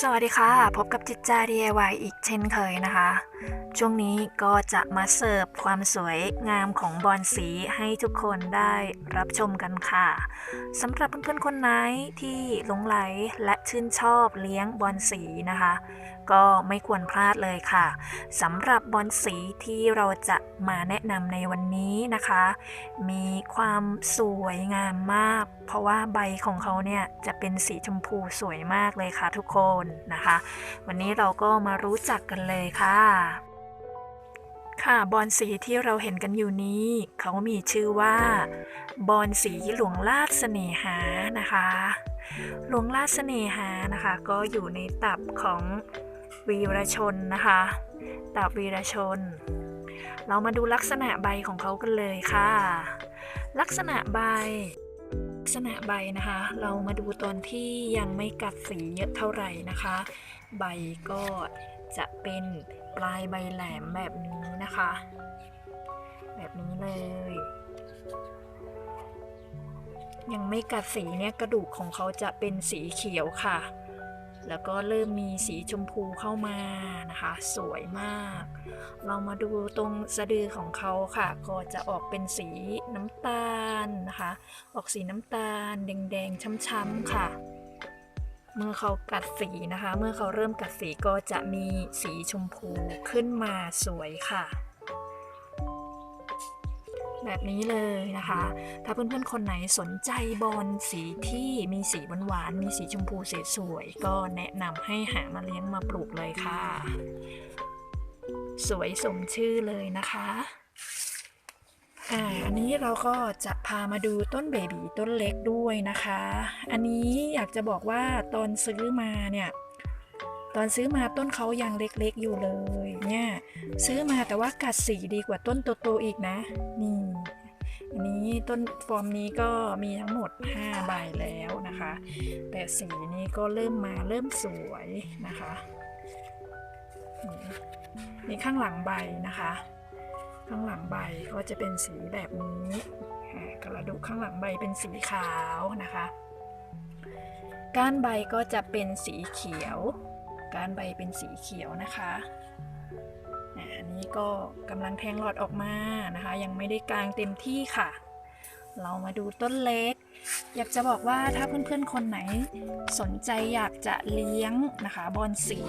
สวัสดีค่ะ พบกับจิตจา DIY อีกเช่นเคยนะคะ ช่วงนี้ก็จะมาเสิร์ฟความสวยงามของบอลสีให้ทุกคนได้รับชมกันค่ะสำหรับเพื่อนๆคนไหนที่หลงไหลและชื่นชอบเลี้ยงบอลสีนะคะ ก็ไม่ควรพลาดเลยค่ะสำหรับบอลสีที่เราจะมาแนะนำในวันนี้นะคะ มีความสวยงามมาก เพราะว่าใบของเขาเนี่ยจะเป็นสีชมพูสวยมากเลยค่ะทุกคนนะคะ วันนี้เราก็มารู้จักกันเลยค่ะ ค่ะบอลสีที่เราเห็นกันอยู่นี้ เขามีชื่อว่า บอลสีหลวงลาดเสน่หานะคะ หลวงลาดเสน่หานะคะ ก็อยู่ในตับของวีรชนนะคะ ตับวีรชน เรามาดูลักษณะใบของเขากันเลยค่ะ ลักษณะใบ ลักษณะใบนะคะ เรามาดูตอนที่ยังไม่กัดสีเยอะเท่าไหร่นะคะ ใบก็ จะเป็นปลายใบแหลมแบบนี้นะคะ แบบนี้เลย ยังไม่กัดสีเนี่ยกระดูกของเขาจะเป็นสีเขียวค่ะ แล้วก็เริ่มมีสีชมพูเข้ามานะคะ สวยมาก เรามาดูตรงสะดือของเขาค่ะ ก็จะออกเป็นสีน้ำตาลนะคะ ออกสีน้ำตาลแดงๆช้ำๆค่ะ เมื่อเขากัดสีนะคะ เมื่อเขาเริ่มกัดสีก็จะมีสีชมพูขึ้นมาสวยค่ะ แบบนี้เลยนะคะ ถ้าเพื่อนๆคนไหนสนใจบอลสีที่มีสีหวานๆมีสีชมพูสวยๆก็แนะนำให้หามาเลี้ยงมาปลูกเลยค่ะ สวยสมชื่อเลยนะคะ อ่าอันนี้เราก็จะพามาดูต้นเบบีต้นเล็กด้วยนะคะ อันนี้อยากจะบอกว่าตอนซื้อมาเนี่ย ตอนซื้อมาต้นเขายังเล็กๆอยู่เลยเนี่ยซื้อมาแต่ว่ากัดสีดีกว่าต้นโตๆอีกนะนี่อันนี้ต้นฟอร์มนี้ก็มีทั้งหมด 5 ใบแล้วนะคะ แต่สีนี้ก็เริ่มมาเริ่มสวยนะคะนี่นี่ข้างหลังใบนะคะ ข้างหลังใบก็จะเป็นสีแบบนี้กระดูกข้างหลังใบเป็นสีขาวนะคะ ก้านใบก็จะเป็นสีเขียว ก้านใบเป็นสีเขียวนะคะอันนี้ก็กำลังแทงหลอดออกมานะคะ ยังไม่ได้กลางเต็มที่ค่ะ เรามาดูต้นเล็ก อยากจะบอกว่าถ้าเพื่อนๆคนไหนสนใจอยากจะเลี้ยงนะคะบอลสี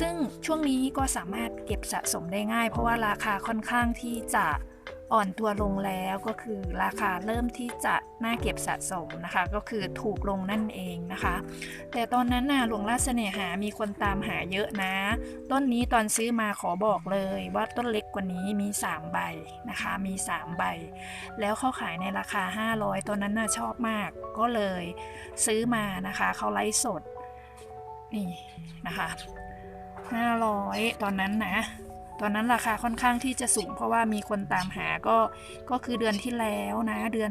ซึ่งช่วงนี้ก็สามารถเก็บสะสมได้ง่าย เพราะว่าราคาค่อนข้างที่จะอ่อนตัวลงแล้วก็คือราคาเริ่มที่จะน่าเก็บสะสมนะคะ ก็คือถูกลงนั่นเองนะคะ แต่ตอนนั้นน่ะหลวงราชเสน่หามีคนตามหาเยอะนะ ต้นนี้ตอนซื้อมาขอบอกเลยว่าต้นเล็กกว่านี้มี 3 ใบนะคะ มี 3 ใบ แล้วเขาขายในราคา 500ตอนนั้นน่ะชอบมากก็เลยซื้อมานะคะเขาไลฟ์สดนี่นะคะ 500 ตอนนั้นนะ ตอนนั้นราคาค่อนข้างที่จะสูง เพราะว่ามีคนตามหาก็ก็คือเดือนที่แล้วนะ เดือน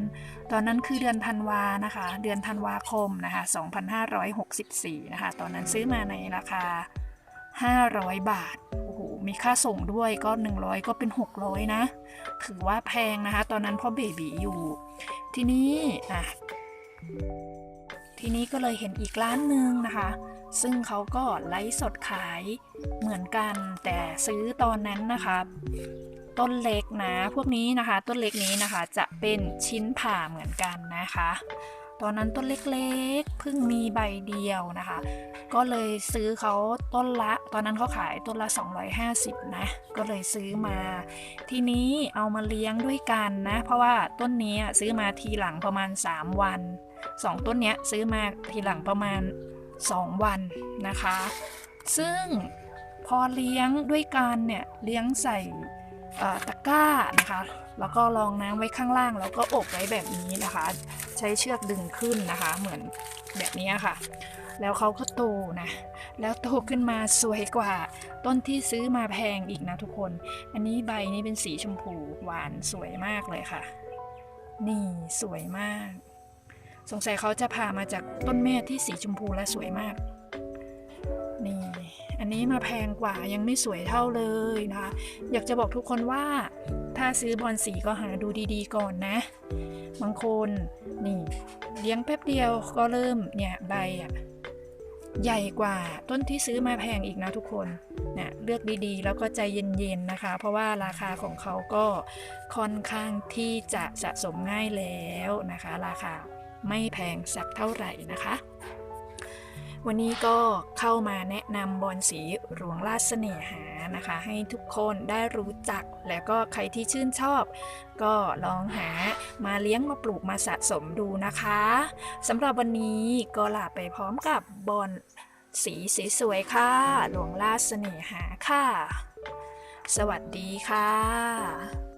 ตอนนั้นคือเดือนธันวานะคะ เดือนธันวาคมนะคะ 2564 นะคะ ตอนนั้นซื้อมาในราคา 500 บาทโอ้โหมีค่าส่งด้วยก็ 100 ก็เป็น 600 นะ ถือว่าแพงนะคะ ตอนนั้นเพราะเบบีอยู่ ทีนี้อะ ทีนี้ก็เลยเห็นอีกร้านหนึ่งนะคะ ซึ่งเขาก็ไลฟ์สดขายเหมือนกันแต่ซื้อตอนนั้นนะคะต้นเล็กนะ พวกนี้นะคะ ต้นเล็กนี้นะคะจะเป็นชิ้นผ่าเหมือนกันนะคะ ตอนนั้นต้นเล็กๆเพิ่งมีใบเดียวนะคะ ก็เลยซื้อเขาต้นละ ตอนนั้นเขาขายต้นละ 250 นะ ก็เลยซื้อมา ทีนี้เอามาเลี้ยงด้วยกันนะ เพราะว่าต้นนี้ซื้อมาทีหลังประมาณ 3 วัน 2 ต้นเนี้ยซื้อมาทีหลังประมาณ 2 วันนะคะ ซึ่งพอเลี้ยงด้วยกันเนี่ยเลี้ยงใส่ตะกร้านะคะ แล้วก็รองน้ำไว้ข้างล่าง แล้วก็อบไว้แบบนี้นะคะ ใช้เชือกดึงขึ้นนะคะ เหมือนแบบนี้ค่ะ แล้วเขาก็โตนะ แล้วโตขึ้นมาสวยกว่า ต้นที่ซื้อมาแพงอีกนะทุกคน อันนี้ใบนี้เป็นสีชมพูหวานสวยมากเลยค่ะ นี่สวยมาก สงสัยเขาจะพามาจากต้นแม่ที่สีชมพูและสวยมาก นี่ อันนี้มาแพงกว่ายังไม่สวยเท่าเลยนะคะ อยากจะบอกทุกคนว่า ถ้าซื้อบอลสีก็หาดูดีๆ ก่อนนะ บางคนนี่เลี้ยงแป๊บเดียวก็เริ่มเนี่ยใบอะใหญ่กว่าต้นที่ซื้อมาแพงอีกนะทุกคนเนี่ยเลือกดีๆ แล้วก็ใจเย็นๆนะคะ เพราะว่าราคาของเขาก็ค่อนข้างที่จะสะสมง่ายแล้วนะคะ ราคา ไม่แพงสักเท่าไหร่นะคะ วันนี้ก็เข้ามาแนะนำบอลสีหลวงราชเสน่หานะคะ ให้ทุกคนได้รู้จักแล้วก็ใครที่ชื่นชอบ ก็ลองหามาเลี้ยงมาปลูกมาสะสมดูนะคะสำหรับวันนี้ก็ลาไปพร้อมกับบอลสีสวยๆค่ะ หลวงราชเสน่หาค่ะ สวัสดีค่ะ